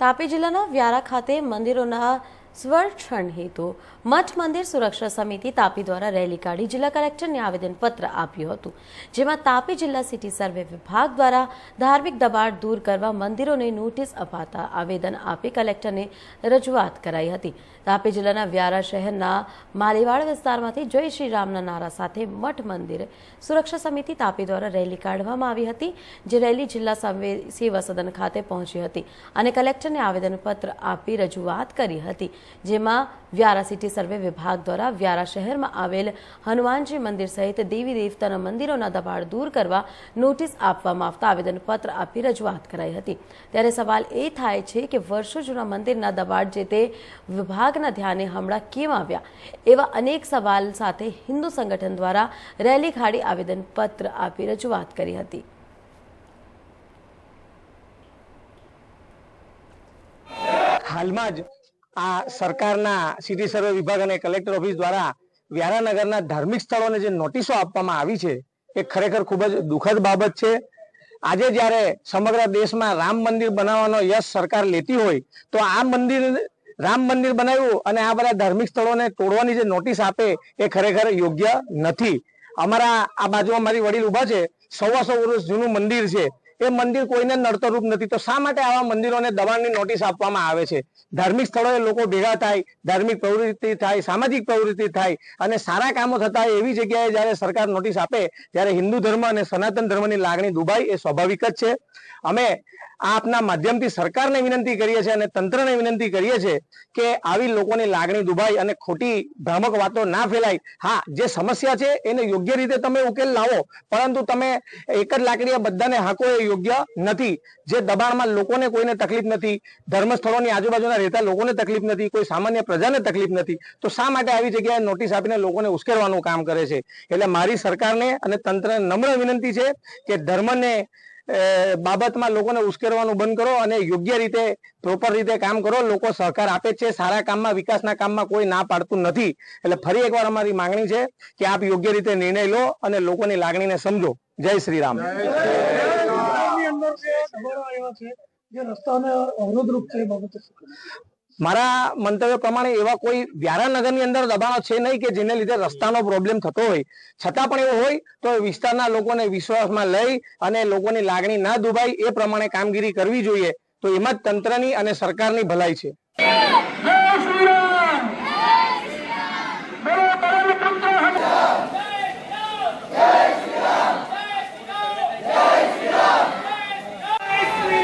તાપી જિલ્લાના વ્યારા ખાતે મંદિરોના સ્વરક્ષણ હેતુ. મઠ મંદિર સુરક્ષા સમિતિ તાપી દ્વારા રેલી કાઢી જિલ્લા કલેક્ટરને આવેદનપત્ર આપ્યું હતું. જેમાં તાપી જિલ્લા સિટી સર્વે વિભાગ દ્વારા ધાર્મિક દબાણ દૂર કરવા મંદિરોને નોટિસ અપાતા આવેદન આપી કલેક્ટરને રજૂઆત કરાઈ હતી. તાપી જિલ્લાના વ્યારા શહેરના માલીવાડ વિસ્તારમાંથી જય શ્રી રામના નારા સાથે મઠ મંદિર સુરક્ષા સમિતિ તાપી દ્વારા રેલી કાઢવામાં આવી હતી, જે રેલી જિલ્લા સેવા સદન ખાતે પહોંચી હતી અને કલેક્ટરને આવેદનપત્ર આપી રજૂઆત કરી હતી. જેમાં વ્યારા સિટી સર્વે વિભાગ દ્વારા વ્યારા શહેરમાં આવેલ હનુમાનજી મંદિર સહિત દેવી દેવતાના મંદિરોના દબાણ દૂર કરવા નોટિસ આપવામાં આવતા આવેદનપત્ર આપી રજૂઆત કરાઈ હતી. ત્યારે સવાલ એ થાય છે કે વર્ષો જૂના મંદિરના દબાણ જે તે વિભાગના ધ્યાને હમણાં કેમ આવ્યા? એવા અનેક સવાલ સાથે હિન્દુ સંગઠન દ્વારા રેલી ખાડી આવેદનપત્ર આપી રજૂઆત કરી હતી. હાલમાં જ આ સરકારના સિટી સર્વે વિભાગ અને કલેક્ટર ઓફિસ દ્વારા વ્યારાનગરના ધાર્મિક સ્થળોને જે નોટિસો આપવામાં આવી છે, એ ખરેખર ખૂબ જ દુઃખદ બાબત છે. આજે જ્યારે સમગ્ર દેશમાં રામ મંદિર બનાવવાનો યશ સરકાર લેતી હોય, તો આ મંદિર, રામ મંદિર બનાવ્યું અને આ બધા ધાર્મિક સ્થળોને તોડવાની જે નોટિસ આપે, એ ખરેખર યોગ્ય નથી. અમારા આ બાજુમાં મારી વડીલ ઊભા છે. સવા સો વર્ષ જૂનું મંદિર છે. એ મંદિર કોઈને નડતરૂપ નથી. તો શા માટે આવા મંદિરોને દબાણની નોટિસ આપવામાં આવે છે? ધાર્મિક સ્થળોએ લોકો ભેગા થાય, ધાર્મિક પ્રવૃત્તિ થાય, સામાજિક પ્રવૃત્તિ થાય અને સારા કામો થતા એવી જગ્યાએ જ્યારે સરકાર નોટિસ આપે, ત્યારે હિન્દુ ધર્મ અને સનાતન ધર્મની લાગણી દુભાઈ એ સ્વાભાવિક જ છે. અમે આપના માધ્યમથી સરકારને વિનંતી કરીએ છીએ અને તંત્રને વિનંતી કરીએ છીએ કે આવી લોકોની લાગણી દુભાઈ અને ખોટી, ભ્રામક વાતો ના ફેલાય. હા, જે સમસ્યા છે એને યોગ્ય રીતે તમે ઉકેલ લાવો, પરંતુ તમે એક જ લાકડીએ બધાને હાકો એ યોગ્ય નથી. જે દબાણમાં લોકોને કોઈને તકલીફ નથી, ધર્મસ્થળોની આજુબાજુના રહેતા લોકોને તકલીફ નથી, કોઈ સામાન્ય પ્રજાને તકલીફ નથી, તો શા માટે આવી જગ્યાએ નોટિસ આપીને લોકોને ઉશ્કેરવાનું કામ કરે છે? એટલે મારી સરકારને અને તંત્રને નમ્ર વિનંતી છે કે ધર્મને બાબતમાં લોકોને ઉશ્કેરવાનું બંધ કરો અને યોગ્ય રીતે પ્રોપર રીતે કામ કરો. લોકો સહકાર આપે છે. સારા કામમાં, વિકાસના કામમાં કોઈ ના પાડતું નથી. એટલે ફરી એકવાર અમારી માંગણી છે કે આપ યોગ્ય રીતે નિર્ણય લો અને લોકોની લાગણીને સમજો. જય શ્રી રામ. મારા મંતવ્ય પ્રમાણે એવા કોઈ વ્યારાનગરની અંદર દબાણો છે નહીં કે જેને લીધે રસ્તાનો પ્રોબ્લેમ થતો હોય. છતાં પણ એવું હોય તો વિસ્તારના લોકોને વિશ્વાસમાં લઈ અને લોકોની લાગણી ના દુભાય એ પ્રમાણે કામગીરી કરવી જોઈએ. તો એમાં જ તંત્રની અને સરકારની ભલાઈ છે.